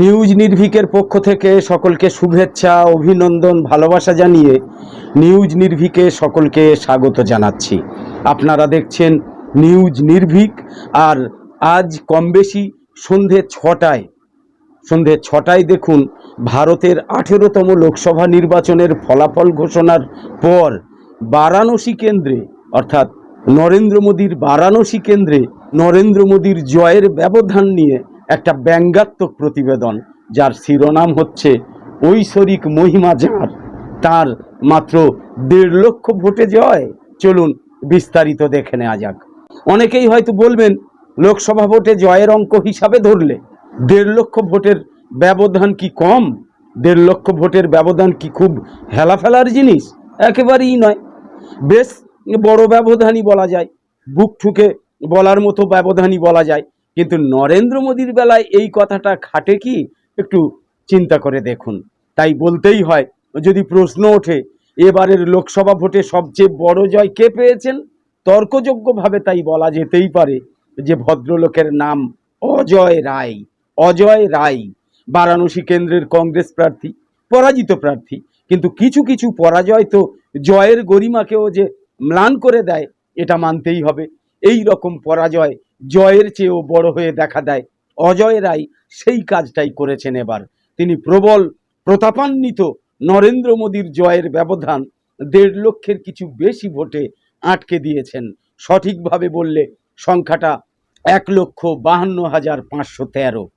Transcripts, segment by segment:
News নির্ভীকের পক্ষ থেকে সকলকে শুভেচ্ছা, অভিনন্দন, ভালোবাসা জানিয়ে নিউজ নির্ভীকে সকলকে স্বাগত জানাচ্ছি। আপনারা দেখছেন নিউজ নির্ভীক, আর আজ কম বেশি সন্ধে ছটায় সন্ধে ছটায় দেখুন ভারতের আঠেরোতম লোকসভা নির্বাচনের ফলাফল ঘোষণার পর বারাণসী কেন্দ্রে, অর্থাৎ নরেন্দ্র মোদীর বারাণসী কেন্দ্রে নরেন্দ্র মোদীর জয়ের ব্যবধান নিয়ে একটা ব্যঙ্গাত্মক প্রতিবেদন যার শিরোনাম হচ্ছে, ঐশ্বরিক মহিমা যার, তার মাত্র দেড় লক্ষ ভোটে জয়। চলুন বিস্তারিত দেখে নেওয়া যাক। অনেকেই হয়তো বলবেন, লোকসভা ভোটে জয়ের অঙ্ক হিসাবে ধরলে দেড় লক্ষ ভোটের ব্যবধান কি কম? দেড় লক্ষ ভোটের ব্যবধান কি খুব হেলাফেলার জিনিস? একেবারেই নয়। বেশ বড় ব্যবধানই বলা যায়, বুক ঠুকে বলার মতো ব্যবধানই বলা যায়। কিন্তু নরেন্দ্র মোদীর বেলায় এই কথাটা খাটে কি? একটু চিন্তা করে দেখুন। তাই বলতেই হয়, যদি প্রশ্ন ওঠে, এবারের লোকসভা ভোটে সবচেয়ে বড় জয় কে পেয়েছেন? তর্কযোগ্যভাবে তাই বলা যেতেই পারে যে ভদ্রলোকের নাম অজয় রায়। অজয় রায়, বারাণসী কেন্দ্রের কংগ্রেস প্রার্থী, পরাজিত প্রার্থী। কিন্তু কিছু কিছু পরাজয় তো জয়ের গরিমাকেও যে ম্লান করে দেয়, এটা মানতেই হবে। এই রকম পরাজয় জয়ের চেয়েও বড় হয়ে দেখা দেয়। অজয় রায় সেই কাজটাই করেছেন এবার। তিনি প্রবল, প্রতাপান্বিত নরেন্দ্র মোদীর জয়ের ব্যবধান দেড় লক্ষের কিছু বেশি ভোটে আটকে দিয়েছেন। সঠিকভাবে বললে সংখ্যাটা এক লক্ষ বাহান্ন হাজার পাঁচশো তেরো।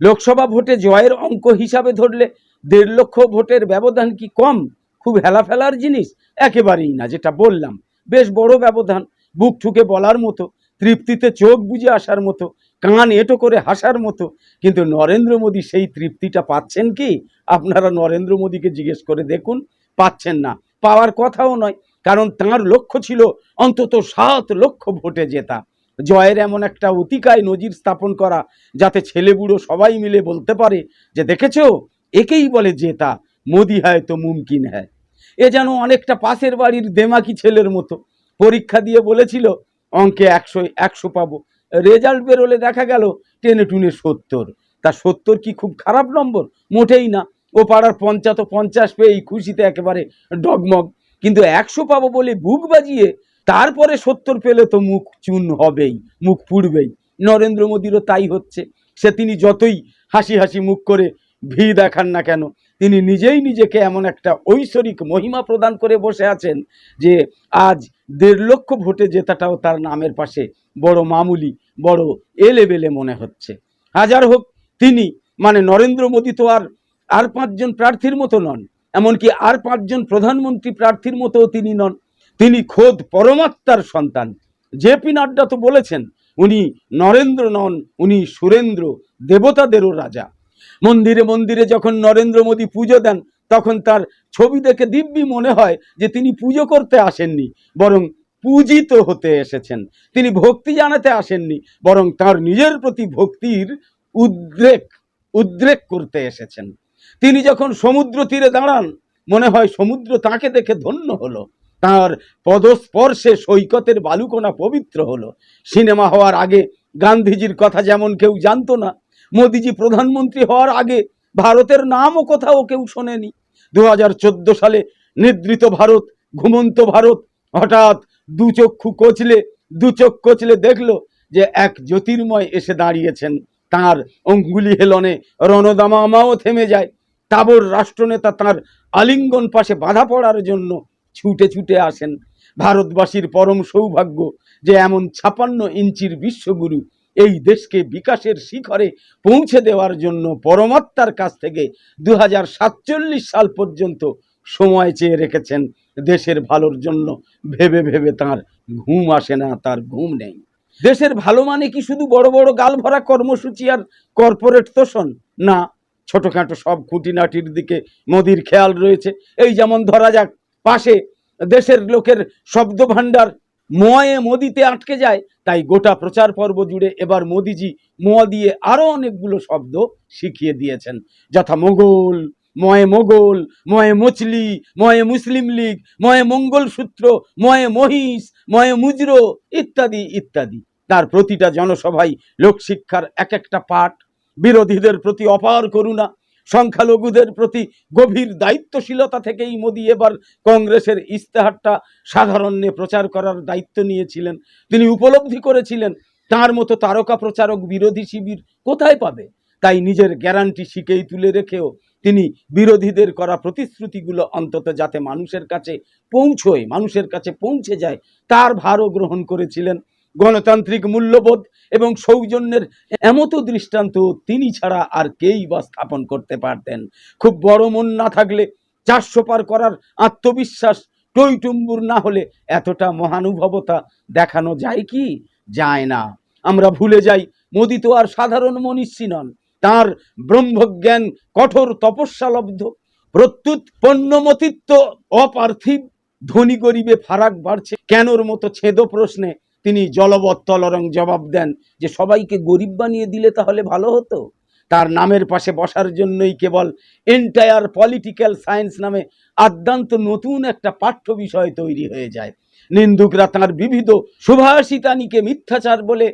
লোকসভা ভোটে জয়ের অঙ্ক হিসাবে ধরলে দেড় লক্ষ ভোটের ব্যবধান কি কম? খুব হেলাফেলার জিনিস? একেবারেই না, যেটা বললাম। বেশ বড় ব্যবধান, বুক ঠুকে বলার মতো। তৃপ্তিতে চোখ বুজে আসার মতো, কান এটো করে হাসার মতো, কিন্তু নরেন্দ্র মোদী সেই তৃপ্তিটা পাচ্ছেন কি? আপনারা নরেন্দ্র মোদীকে জিজ্ঞেস করে দেখুন, পাচ্ছেন না। পাওয়ার কথাও নয়, কারণ তার লক্ষ্য ছিল অন্তত সাত লক্ষ ভোটে জেতা। জয়ের এমন একটা অতিকায় নজির স্থাপন করা, যাতে ছেলে বুড়ো সবাই মিলে বলতে পারে যে, দেখেছ? একেই বলে জেতা, মোদি হয় তো মুমকিন হ্যায় এ যেন অনেকটা পাশের বাড়ির দেমাকি ছেলের মতো, পরীক্ষা দিয়ে বলেছিল অঙ্কে একশো একশো পাবো। রেজাল্ট বেরোলে দেখা গেল টেনে টুনে সত্তর। তা সত্তর কি খুব খারাপ নম্বর? মোটেই না। ও পাড়ার পঞ্চাশ পঞ্চাশ পেয়েই খুশিতে একেবারে ডগমগ। কিন্তু একশো পাবো বলে বুক বাজিয়ে তারপরে সত্তর পেলে তো মুখ চুন হবেই, মুখ পুড়বেই। নরেন্দ্র মোদীরও তাই হচ্ছে। সে তিনি যতই হাসি হাসি মুখ করে ভি দেখান না কেন তিনি নিজেই নিজেকে এমন একটা ঐশ্বরিক মহিমা প্রদান করে বসে আছেন যে আজ দেড় লক্ষ ভোটে জেতাটাও তার নামের পাশে বড় মামুলি, বড় এলেবেলে মনে হচ্ছে। হাজার হোক তিনি মানে নরেন্দ্র মোদী তো আর আর পাঁচজন প্রার্থীর মতো নন, এমনকি আর পাঁচজন প্রধানমন্ত্রী প্রার্থীর মতোও তিনি নন। তিনি খোদ পরমাত্মার সন্তান। জেপি নাড্ডা তো বলেছেন, উনি নরেন্দ্র নন, উনি সুরেন্দ্র দেবতাদেরও রাজা। মন্দিরে মন্দিরে যখন নরেন্দ্র মোদী পুজো দেন, তখন তার ছবি দেখে দিব্যি মনে হয় যে তিনি পুজো করতে আসেননি, বরং পূজিত হতে এসেছেন। তিনি ভক্তি জানাতে আসেননি, বরং তার নিজের প্রতি ভক্তির উদ্রেক উদ্রেক করতে এসেছেন। তিনি যখন সমুদ্র তীরে দাঁড়ান, মনে হয় সমুদ্র তাকে দেখে ধন্য হলো। তার পদস্পর্শে সৈকতের বালুকোনা পবিত্র হলো। সিনেমা হওয়ার আগে গান্ধীজির কথা যেমন কেউ জানতো না মোদিজি প্রধানমন্ত্রী হওয়ার আগে ভারতের নামও কোথাও কেউ শোনেনি। দু হাজার চোদ্দ সালে নিদ্রিত ভারত, ঘুমন্ত ভারত, হঠাৎ দু চক্ষু কচলে, দু চোখ কচলে দেখল যে এক জ্যোতির্ময় এসে দাঁড়িয়েছেন। তার অঙ্গুলি হেলনে রণদামামাও থেমে যায়। তাবর রাষ্ট্রনেতা তার আলিঙ্গন পাশে বাধা পড়ার জন্য ছুটে ছুটে আসেন। ভারতবাসীর পরম সৌভাগ্য যে এমন ছাপান্ন ইঞ্চির বিশ্বগুরু এই দেশকে বিকাশের শিখরে পৌঁছে দেওয়ার জন্য পরমাত্মার কাছ থেকে দু হাজার সাতচল্লিশ সাল পর্যন্ত সময় চেয়ে রেখেছেন। দেশের ভালোর জন্য ভেবে ভেবে তার ঘুম আসে না, তার ঘুম নেই। দেশের ভালো মানে কি শুধু বড় বড় গাল ভরা কর্মসূচি আর কর্পোরেট তোষণ? না, ছোটোখাটো সব খুঁটিনাটির দিকে মোদির খেয়াল রয়েছে। এই যেমন ধরা যাক, পাশে দেশের লোকের শব্দ ভাণ্ডার ময়ে মোদিতে আটকে যায়, তাই গোটা প্রচার পর্ব জুড়ে এবার মোদিজি ম দিয়ে আরও অনেকগুলো শব্দ শিখিয়ে দিয়েছেন। যথা মোগল ময়ে মোগল ময়ে মছলি ময়ে মুসলিম লীগ ময়ে মঙ্গলসূত্র ময়ে মহিষ ময়ে মুজরো ইত্যাদি ইত্যাদি। তার প্রতিটা জনসভায় লোকশিক্ষার এক একটা পাঠ, বিরোধীদের প্রতি অপার করুণা সংখ্যালঘুদের প্রতি গভীর দায়িত্বশীলতা থেকেই মোদী এবার কংগ্রেসের ইস্তেহারটা সাধারণে প্রচার করার দায়িত্ব নিয়েছিলেন। তিনি উপলব্ধি করেছিলেন, তার মতো তারকা প্রচারক বিরোধী শিবির কোথায় পাবে? তাই নিজের গ্যারান্টি শিখেই তুলে রেখেও তিনি বিরোধীদের করা প্রতিশ্রুতিগুলো অন্তত যাতে মানুষের কাছে পৌঁছয়, মানুষের কাছে পৌঁছে যায়, তার ভারও গ্রহণ করেছিলেন। গণতান্ত্রিক মূল্যবোধ এবং সৌজন্যের এমতো দৃষ্টান্ত তিনি ছাড়া আর কেই বা স্থাপন করতে পারতেন। খুব বড় মন না থাকলে চারশো পার করার আত্মবিশ্বাস টইটুম্বুর না হলে এতটা মহানুভবতা দেখানো যায় কি? যায় না। আমরা ভুলে যাই, মোদি তো আর সাধারণ মনীষী নন। তাঁর ব্রহ্মজ্ঞান কঠোর তপস্যালব্ধ, প্রত্যুত পণ্যমতিত্ব অপার্থিব, ধনী গরিবে ফারাক বাড়ছে, কেনর মতো ছেদ প্রশ্নে তিনি জলবত্তলরং জবাব দেন যে সবাইকে গরিব বানিয়ে দিলে তাহলে ভালো হতো। তার নামের পাশে বসার জন্যই কেবল এন্টায়ার পলিটিক্যাল সায়েন্স নামে আদ্যান্ত নতুন একটা পাঠ্য বিষয় তৈরি হয়ে যায়। নিন্দুকরা তাঁর বিবিধ সুভাষিতানিকে মিথ্যাচার বলে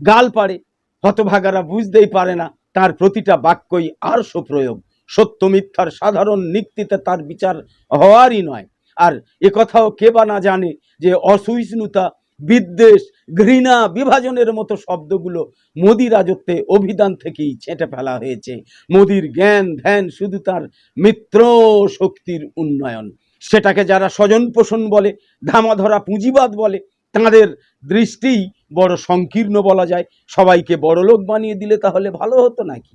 গাল পাড়ে। হতভাগারা বুঝতেই পারে না তার প্রতিটা বাক্যই আরশ প্রয়োগ। সত্য মিথ্যার সাধারণ নিক্তিতে তার বিচার হওয়ারই নয়। আর একথাও কে বা না জানে যে অসহিষ্ণুতা বিদ্বেষ, ঘৃণা, বিভাজনের মতো শব্দগুলো মোদি রাজত্বে অভিধান থেকেই ছেঁটে ফেলা হয়েছে। মোদির জ্ঞান, ধ্যান শুধু তার মিত্র শক্তির উন্নয়ন। সেটাকে যারা স্বজন পোষণ বলে, ধামাধরা পুঁজিবাদ বলে, তাঁদের দৃষ্টিই বড় সংকীর্ণ বলা যায়। সবাইকে বড়লোক বানিয়ে দিলে তাহলে ভালো হতো নাকি?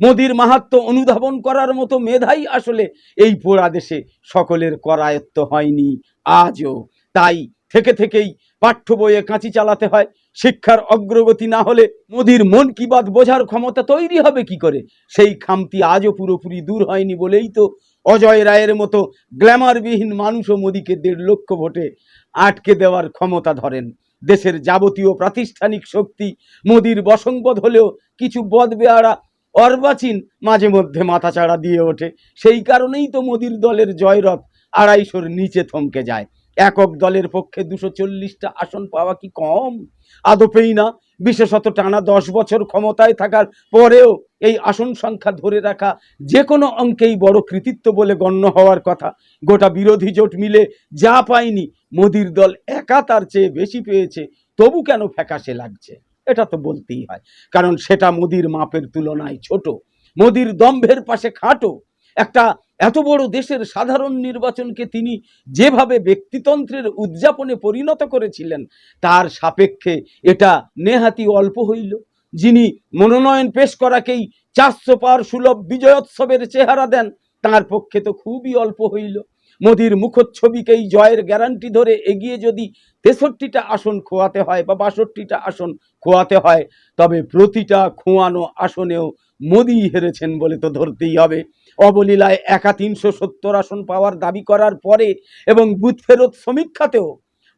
মোদির মাহাত্ম অনুধাবন করার মতো মেধাই আসলে এই পোড়া দেশে সকলের করায়ত্ত হয়নি। আজও তাই থেকে থেকেই পাঠ্য বইয়ে কাঁচি চালাতে হয়। শিক্ষার অগ্রগতি না হলে মোদির মন কি বাদ বোঝার ক্ষমতা তৈরি হবে কি করে? সেই খামতি আজও পুরোপুরি দূর হয়নি বলেই তো অজয় রায়ের মতো গ্ল্যামারবিহীন মানুষও মোদিকে দেড় লক্ষ ভোটে আটকে দেওয়ার ক্ষমতা ধরেন। দেশের যাবতীয় প্রাতিষ্ঠানিক শক্তি মোদির বসংবদ হলেও কিছু বদবেয়ারা অর্বাচীন মাঝে মধ্যে মাথাচাড়া দিয়ে ওঠে। সেই কারণেই তো মোদির দলের জয়রথ আড়াইশোর নিচে থমকে যায়। একক দলের পক্ষে দুশো চল্লিশটা আসন পাওয়া কি কম? আদপেই না, বিশেষত টানা দশ বছর ক্ষমতায় থাকার পরেও এই আসন সংখ্যা ধরে রাখা যে কোনো অঙ্কেই বড় কৃতিত্ব বলে গণ্য হওয়ার কথা। গোটা বিরোধী জোট মিলে যা পায়নি, মোদির দল একা তার চেয়ে বেশি পেয়েছে, তবু কেন ফ্যাকাশে লাগছে? এটা তো বলতেই হয়। কারণ সেটা মোদির মাপের তুলনায় ছোট। মোদির দম্ভের পাশে খাটো। একটা এত বড় দেশের সাধারণ নির্বাচনকে তিনি যেভাবে ব্যক্তিতন্ত্রের উদযাপনে পরিণত করেছিলেন, তার সাপেক্ষে এটা নেহাতি অল্প হইল। যিনি মনোনয়ন পেশ করাকেই চারশো পার সুলভ বিজয়োৎসবের চেহারা দেন, তার পক্ষে তো খুবই অল্প হইল। মোদির মুখচ্ছবিকেই জয়ের গ্যারান্টি ধরে এগিয়ে যদি তেষট্টিটা আসন খোয়াতে হয় বা বাষট্টিটা আসন খোয়াতে হয়, তবে প্রতিটা খোয়ানো আসনেও মোদি হেরেছেন বলে তো ধরতেই হবে। অবলীলায় একা তিনশো সত্তর আসন পাওয়ার দাবি করার পরে এবং বুথ ফেরত সমীক্ষাতেও,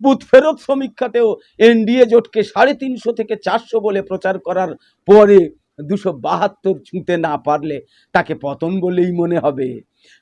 বুথ ফেরত সমীক্ষাতেও এনডিএ জোটকে সাড়ে তিনশো থেকে চারশো বলে প্রচার করার পরে দুশো বাহাত্তর ছুঁতে না পারলে তাকে পতন বলেই মনে হবে।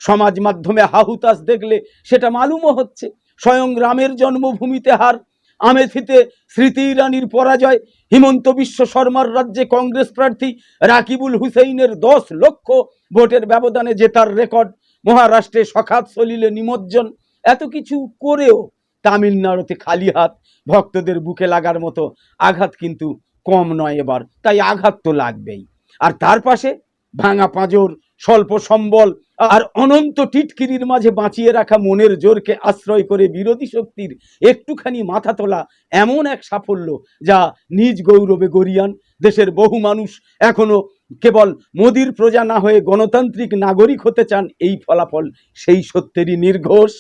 সমাজ মাধ্যমে হাহুতাস দেখলে সেটা মালুমও হচ্ছে। স্বয়ং রামের জন্মভূমিতে হার, আমেথিতে স্মৃতি ইরানির পরাজয়, হিমন্ত বিশ্ব শর্মার রাজ্যে কংগ্রেস প্রার্থী রাকিবুল হুসেইনের দশ লক্ষ ভোটের ব্যবধানে জেতার রেকর্ড, মহারাষ্ট্রে সখাত সলিলে নিমজ্জন, এত কিছু করেও তামিলনাড়ুতে খালি হাত, ভক্তদের বুকে লাগার মতো আঘাত কিন্তু কম নয় এবার, তাই আঘাত তো লাগবেই। আর তার পাশে ভাঙা পাঁজর, স্বল্প সম্বল আর অনন্ত টিটকিরির মাঝে বাঁচিয়ে রাখা মনের জোরকে আশ্রয় করে বিরোধী শক্তির একটুখানি মাথা তোলা এমন এক সাফল্য যা নিজ গৌরবে গরিয়ান দেশের বহু মানুষ এখনও কেবল মোদির প্রজা না হয়ে গণতান্ত্রিক নাগরিক হতে চান, এই ফলাফল সেই সত্যেরই নির্ঘোষ।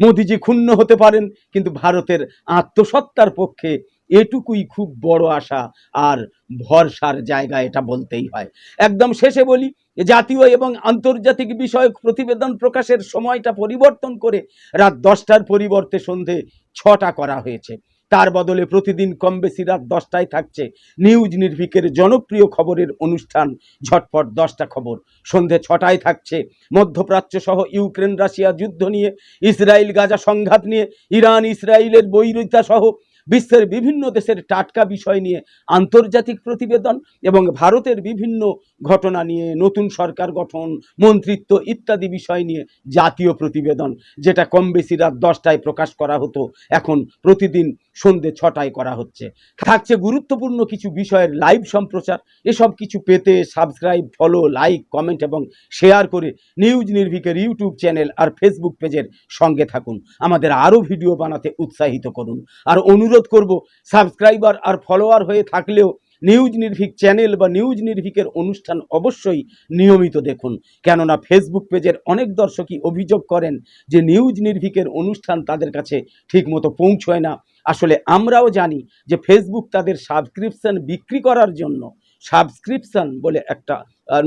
মোদিজি ক্ষুণ্ণ হতে পারেন, কিন্তু ভারতের আত্মসত্তার পক্ষে এটুকুই খুব বড় আশা আর ভরসার জায়গা, এটা বলতেই হয়। একদম শেষে বলি জাতীয় এবং আন্তর্জাতিক বিষয়ক প্রতিবেদন প্রকাশের সময়টা পরিবর্তন করে রাত দশটার পরিবর্তে সন্ধে ছটা করা হয়েছে। তার বদলে প্রতিদিন কম বেশি রাত দশটায় থাকছে নিউজ নির্ভিকের জনপ্রিয় খবরের অনুষ্ঠান ঝটপট দশটা খবর। সন্ধে ছটায় থাকছে মধ্যপ্রাচ্য সহ ইউক্রেন রাশিয়া যুদ্ধ নিয়ে, ইসরায়েল গাজা সংঘাত নিয়ে, ইরান ইসরায়েলের বৈরিতা সহ বিশ্বের বিভিন্ন দেশের টাটকা বিষয় নিয়ে আন্তর্জাতিক প্রতিবেদন এবং ভারতের বিভিন্ন ঘটনা নিয়ে, নতুন সরকার গঠন, মন্ত্রিত্ব ইত্যাদি বিষয় নিয়ে জাতীয় প্রতিবেদন, যেটা কম বেশি রাত দশটায় প্রকাশ করা হতো, এখন প্রতিদিন সন্ধে ছটায় করা হচ্ছে। থাকছে গুরুত্বপূর্ণ কিছু বিষয়ের লাইভ সম্প্রচার, এসব কিছু পেতে সাবস্ক্রাইব, ফলো, লাইক, কমেন্ট এবং শেয়ার করে নিউজ নির্ভিকের ইউটিউব চ্যানেল আর ফেসবুক পেজের সঙ্গে থাকুন। আমাদের আরও ভিডিও বানাতে উৎসাহিত করুন। আর অনুরোধ করব সাবস্ক্রাইবার আর ফলোয়ার হয়ে থাকলেও নিউজ নির্ভীক চ্যানেল বা নিউজ নির্ভীকের অনুষ্ঠান অবশ্যই নিয়মিত দেখুন। কেননা ফেসবুক পেজের অনেক দর্শকই অভিযোগ করেন যে নিউজ নির্ভীকের অনুষ্ঠান তাদের কাছে ঠিকমতো পৌঁছয় না। আসলে আমরাও জানি যে ফেসবুক তাদের সাবস্ক্রিপশন বিক্রি করার জন্য সাবস্ক্রিপশন বলে একটা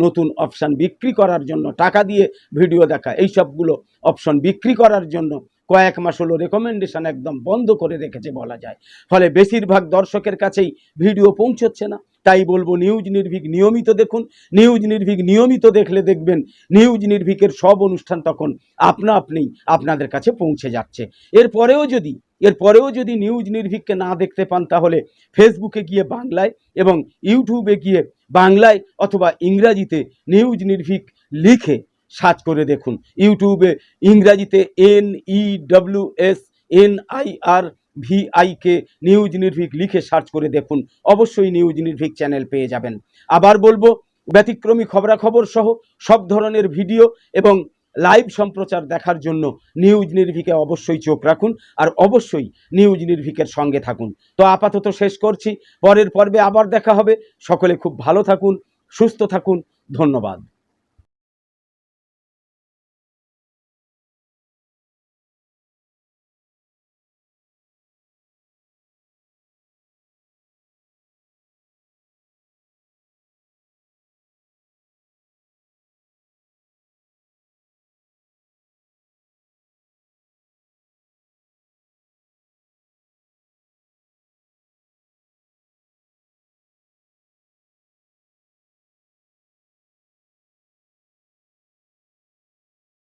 নতুন অপশান বিক্রি করার জন্য টাকা দিয়ে ভিডিও দেখা এই সবগুলো অপশন বিক্রি করার জন্য কয়েক মাস হলো রেকমেন্ডেশন একদম বন্ধ করে রেখেছে বলা যায়। ফলে বেশিরভাগ দর্শকের কাছেই ভিডিও পৌঁছচ্ছে না। তাই বলব নিউজ নির্ভীক নিয়মিত দেখুন। নিউজ নির্ভীক নিয়মিত দেখলে দেখবেন নিউজ নির্ভীকের সব অনুষ্ঠান তখন আপনা আপনি আপনাদের কাছে পৌঁছে যাচ্ছে। এরপরেও যদি এরপরেও যদি নিউজ নির্ভীককে না দেখতে পান, তাহলে ফেসবুকে গিয়ে বাংলায় এবং ইউটিউবে গিয়ে বাংলায় অথবা ইংরাজিতে নিউজ নির্ভীক লিখে সার্চ করে দেখুন। ইউটিউবে ইংরাজিতে N E W S N I R V I K news Nirbhik লিখে সার্চ করে দেখুন। অবশ্যই নিউজ নির্ভীক চ্যানেল পেয়ে যাবেন। আবার বলব, ব্যতিক্রমী খবরাখবর সহ সব ধরনের ভিডিও এবং লাইভ সম্প্রচার দেখার জন্য নিউজ নির্ভীকে অবশ্যই চোখ রাখুন আর অবশ্যই নিউজ নির্ভীকের সঙ্গে থাকুন। তো আপাতত শেষ করছি। পরের পর্বে আবার দেখা হবে। সকলে খুব ভালো থাকুন, সুস্থ থাকুন। ধন্যবাদ।